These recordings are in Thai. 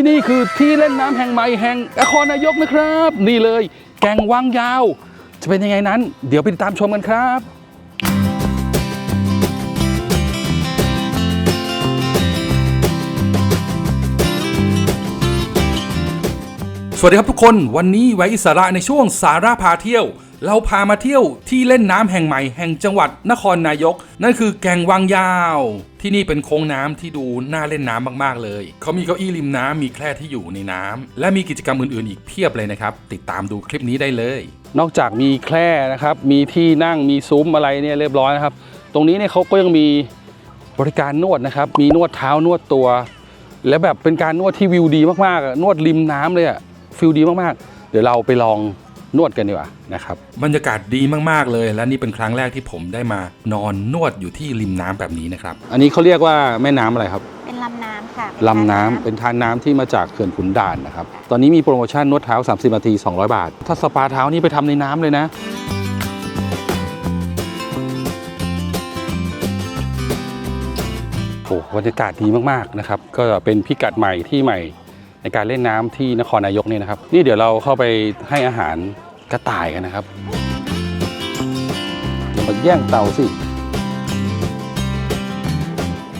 ที่นี่คือที่เล่นน้ำแห่งใหม่แห่งนครนายกนะครับ นี่เลย แก่งวังยาว จะเป็นยังไงนั้น เดี๋ยวไปติดตามชมกันครับสวัสดีครับทุกคน วันนี้ไว้อิสระในช่วงสาระพาเที่ยว เราพามาเที่ยวที่เล่นน้ำแห่งใหม่แห่งจังหวัดนครนายก นั่นคือแก่งวังยาว ที่นี่เป็นโค้งน้ำที่ดูน่าเล่นน้ำมากๆเลย เขามีเก้าอี้ริมน้ำมีแคร่ที่อยู่ในน้ำและมีกิจกรรมอื่น ๆ อีกเพียบเลยนะครับ ติดตามดูคลิปนี้ได้เลย นอกจากมีแคร่นะครับ มีที่นั่งมีซุ้มอะไรเนี่ยเรียบร้อยนะครับ ตรงนี้เนี่ยเขาก็ยังมีบริการนวดนะครับ มีนวดเท้านวดตัว และแบบเป็นการนวดที่วิวดีมากๆนวดริมน้ำเลยอะฟิลดีมากๆ เดี๋ยวเราไปลอง นวดกันดีกว่านะครับบรรยากาศดีมากๆเลย และนี่เป็นครั้งแรกที่ผมได้มานอนนวดอยู่ที่ริมน้ำแบบนี้นะครับ อันนี้เขาเรียกว่าแม่น้ำอะไรครับ เป็นลำน้ำค่ะเป็ลำน้ำเป็นทานน้ำที่มาจากเขื่อนขุนด่านนะครับ ตอนนี้มีโปรโมชั่นนวดเท้า 30นาที 200 บาท ถ้าสปาเท้านี่ไปทำในน้ำเลยนะโอ้บรรยากาศดีมากๆนะครับ ก็เป็นพิกัดใหม่ที่ใหม่ ในการเล่นน้ำที่นครนายกนี่นะครับ นี่เดี๋ยวเราเข้าไปให้อาหารกระต่ายกันนะครับอย่ามาแย่งเตาสิ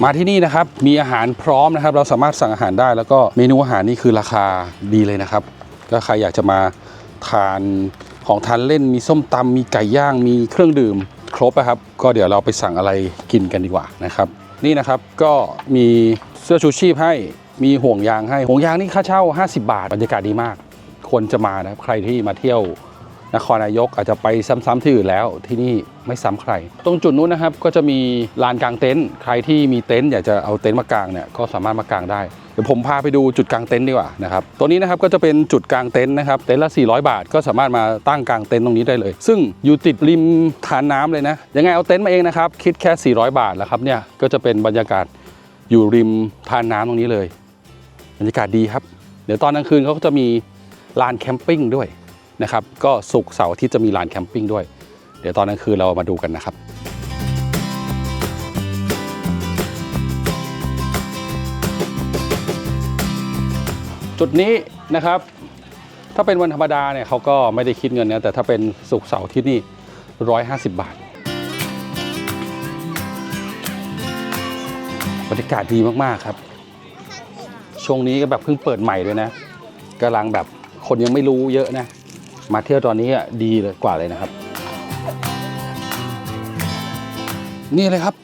มาที่นี่นะครับมีอาหารพร้อมนะครับ เราสามารถสั่งอาหารได้ แล้วก็เมนูอาหารนี่คือราคาดีเลยนะครับก็ใครอยากจะมาทานของทานเล่นมีส้มตำมีไก่ย่างมีเครื่องดื่มครบนะครับ ก็เดี๋ยวเราไปสั่งอะไรกินกันดีกว่านะครับ นี่นะครับก็มีเสื้อชูชีพให้ มีห่วงยางให้ห่วงยางนี่ค่าเช่า 50 บาทบรรยากาศดีมาก ควรจะมานะครับใครที่มาเที่ยวนครนายกอาจจะไปซ้ำๆที่อื่นแล้วที่นี่ไม่ซ้ำใคร ตรงจุดนู้นนะครับก็จะมีลานกลางเต็นท์ใครที่มีเต็นท์อยากจะเอาเต็นท์มากางเนี่ยก็สามารถมากางได้เดี๋ยวผมพาไปดูจุดกลางเต็นท์ดีกว่านะครับตัวนี้นะครับก็จะเป็นจุดกลางเต็นท์นะครับเต็นท์ละ 400 บาท ก็สามารถมาตั้งกลางเต็นท์ตรงนี้ได้เลย ซึ่งอยู่ติดริมทานน้ำเลยนะยังไงเอาเต็นท์มาเองนะครับคิดแค่ 400 บาทแล้วครับเนี่ยก็จะเป็นบรรยากาศอยู่ริมทานน้ำตรงนี้เลย บรรยากาศดีครับ เดี๋ยวตอนกลางคืนเขาก็จะมีลานแคมปิ้งด้วยนะครับ ก็ศุกเสาร์อาทิตย์จะมีลานแคมปิ้งด้วย เดี๋ยวตอนกลางคืนเรามาดูกันนะครับจุดนี้นะครับ ถ้าเป็นวันธรรมดาเนี่ยเขาก็ไม่ได้คิดเงินนะแต่ถ้าเป็นศุกเสาร์ที่นี่ 150 บาท บรรยากาศดีมาก ๆ ครับ ช่วงนี้ก็แบบเพิ่งเปิดใหม่ด้วยนะกำลังแบบคนยังไม่รู้เยอะนะ มาเที่ยวตอนนี้อะดีเลยกว่าเลยนะครับ นี่เลยครับ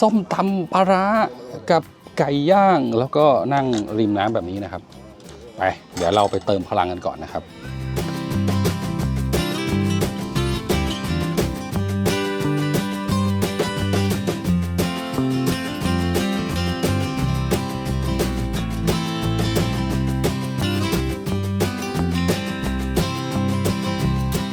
ส้มตำปลาร้ากับไก่ย่างแล้วก็นั่งริมน้ำแบบนี้นะครับ ไป เดี๋ยวเราไปเติมพลังกันก่อนนะครับ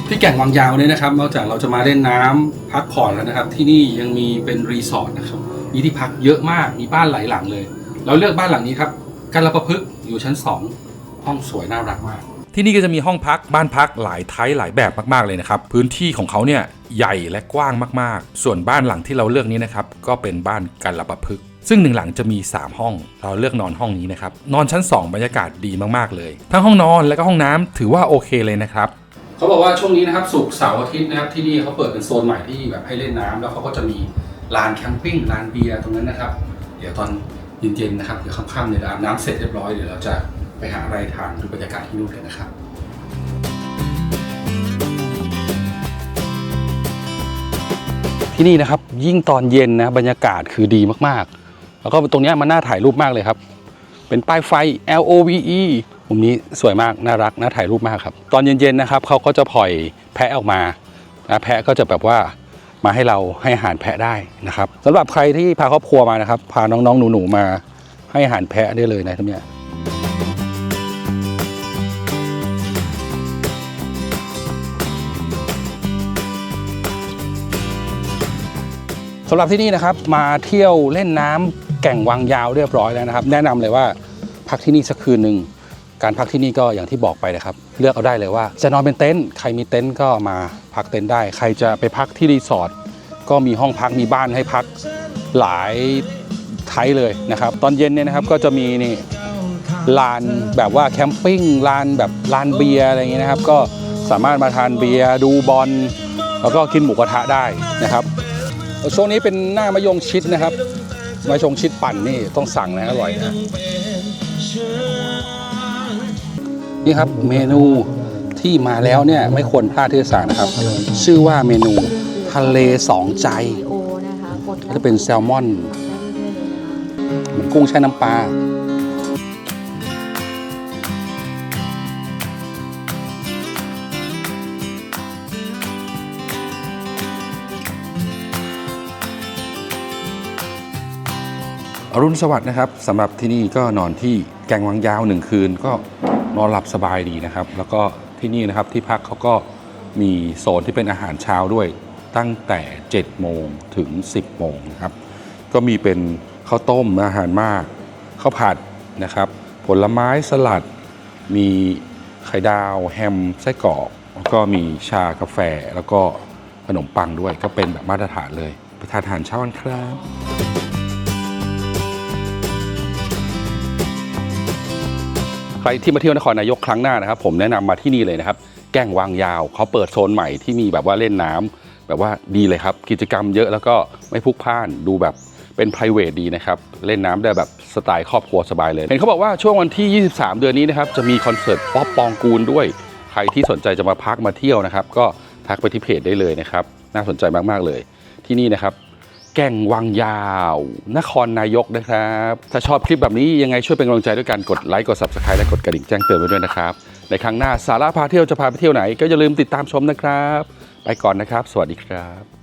ที่แก่งวังยาวเนี่ยนะครับ นอกจากเราจะมาเล่นน้ำพักผ่อนแล้วนะครับ ที่นี่ยังมีเป็นรีสอร์ทนะครับ มีที่พักเยอะมากมีบ้านหลายหลังเลย เราเลือกบ้านหลังนี้ครับการละประพฤกษ์อยู่ชั้น 2 ห้องสวยน่ารักมาก ที่นี่ก็จะมีห้องพักบ้านพักหลายไทป์หลายแบบมากๆเลยนะครับ พื้นที่ของเขาเนี่ยใหญ่และกว้างมากๆ ส่วนบ้านหลังที่เราเลือกนี้นะครับก็เป็นบ้านกันละประพฤกษ์ซึ่งหนึ่งหลังจะมี 3 ห้อง เราเลือกนอนห้องนี้นะครับ นอนชั้น 2 บรรยากาศดีมาก ๆ เลย ทั้งห้องนอนและก็ห้องน้ำถือว่าโอเคเลยนะครับ เขาบอกว่าช่วงนี้นะครับศุกเสาร์อาทิตย์นะครับที่นี่เขาเปิดเป็นโซนใหม่ที่แบบให้เล่นน้ำแล้วเขาก็จะมีลานแคมปิ้งลานเบียร์ตรงนั้นนะครับ เดี๋ยวตอนเย็นๆนะครับเดี๋ยวค่ำๆเนี่ยเราอาบน้ำเสร็จเรียบร้อยเดี๋ยวเราจะไปหาอะไรทานดูบรรยากาศที่นู่นกันนะครับที่นี่นะครับยิ่งตอนเย็นนะบรรยากาศคือดีมากๆ แล้วก็ตรงนี้มันน่าถ่ายรูปมากเลยครับ เป็นป้ายไฟ L O V E มุมนี้สวยมากน่ารักน่าถ่ายรูปมากครับ ตอนเย็นๆนะครับเขาก็จะปล่อยแพะออกมานะแพะก็จะแบบว่ามาให้เราให้อาหารแพะได้นะครับสำหรับใครที่พาครอบครัวมานะครับ พาน้องๆหนูๆมาให้อาหารแพะได้เลยนะทั้งเนี้ยสำหรับที่นี่นะครับมาเที่ยวเล่นน้ำแก่งวังยาวเรียบร้อยแล้วนะครับ แนะนำเลยว่าพักที่นี่สักคืนหนึ่ง การพักที่นี่ก็อย่างที่บอกไปนะครับ เลือกเอาได้เลยว่า จะนอนเป็นเต็นท์ใครมีเต็นท์ก็มาพักเต็นท์ได้ ใครจะไปพักที่รีสอร์ทก็มีห้องพักมีบ้านให้พักหลายไทยเลยนะครับ ตอนเย็นเนี่ยนะครับก็จะมีนี่ลานแบบว่าแคมปิ้งลานแบบลานเบียร์อะไรอย่างเงี้ยนะครับ ก็สามารถมาทานเบียร์ดูบอลแล้วก็กินหมูกระทะได้นะครับช่วงนี้เป็นหน้ามะยงชิดนะครับมะยงชิดปั่นนี่ต้องสั่งนะอร่อยนะ นี่ครับเมนูที่มาแล้วเนี่ยไม่ควรพลาดที่จะสั่งนะครับ ชื่อว่าเมนูทะเลสองใจโอนะคะกดก็จะเป็นแซลมอนเหมือนกุ้งแช่น้ำปลาอรุณสวัสดิ์นะครับสำหรับที่นี่ก็นอนที่แกงวังยาวหนึ่งคืนก็ นอนหลับสบายดีนะครับ แล้วก็ที่นี่นะครับที่พักเขาก็มีโซนที่เป็นอาหารเช้าด้วยตั้งแต่ 7 โมงถึง 10 โมงนะครับ ก็มีเป็นข้าวต้มอาหารมากข้าวผัดนะครับ ผลไม้สลัด มีไข่ดาว แฮมไส้กรอกแล้วก็มีชากาแฟแล้วก็ขนมปังด้วยก็เป็นแบบมาตรฐานเลย ไปทานอาหารเช้ากันครับ ใครที่มาเที่ยวนครนายกครั้งหน้านะครับ ผมแนะนำมาที่นี่เลยนะครับ แก้งวางยาวเขาเปิดโซนใหม่ที่มีแบบว่าเล่นน้ำแบบว่าดีเลยครับ กิจกรรมเยอะแล้วก็ไม่พลุกพล่านดูแบบเป็น p r i v a t ดีนะครับ เล่นน้ำได้แบบสไตล์ครอบครัวสบายเลย เห็นเขาบอกว่าช่วงวันที่ 23 เดือนนี้นะครับ จะมีคอนเสิร์ตป๊อปปองกูลด้วย ใครที่สนใจจะมาพักมาเที่ยวนะครับ ก็ทักไปที่เพจได้เลยนะครับ น่าสนใจมากๆเลย ที่นี่นะครับ แก่งวังยาว นครนายกนะครับ ถ้าชอบคลิปแบบนี้ยังไงช่วยเป็นกำลังใจด้วยการกดไลค์กด subscribe และกดกระดิ่งแจ้งเตือนไว้ด้วยนะครับ ในครั้งหน้าสาระพาเที่ยวจะพาไปเที่ยวไหน ก็อย่าลืมติดตามชมนะครับ ไปก่อนนะครับ สวัสดีครับ